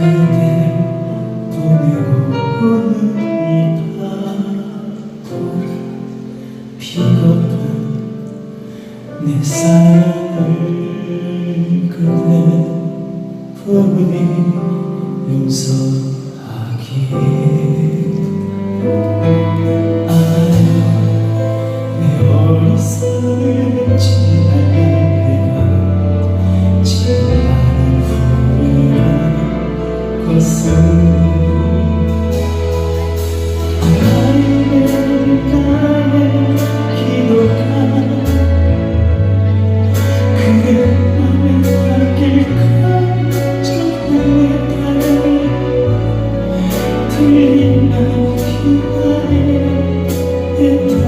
그대 보내고 오는 이파도 피었던 내 사랑을 그대 보내 용서하기에 Thank you.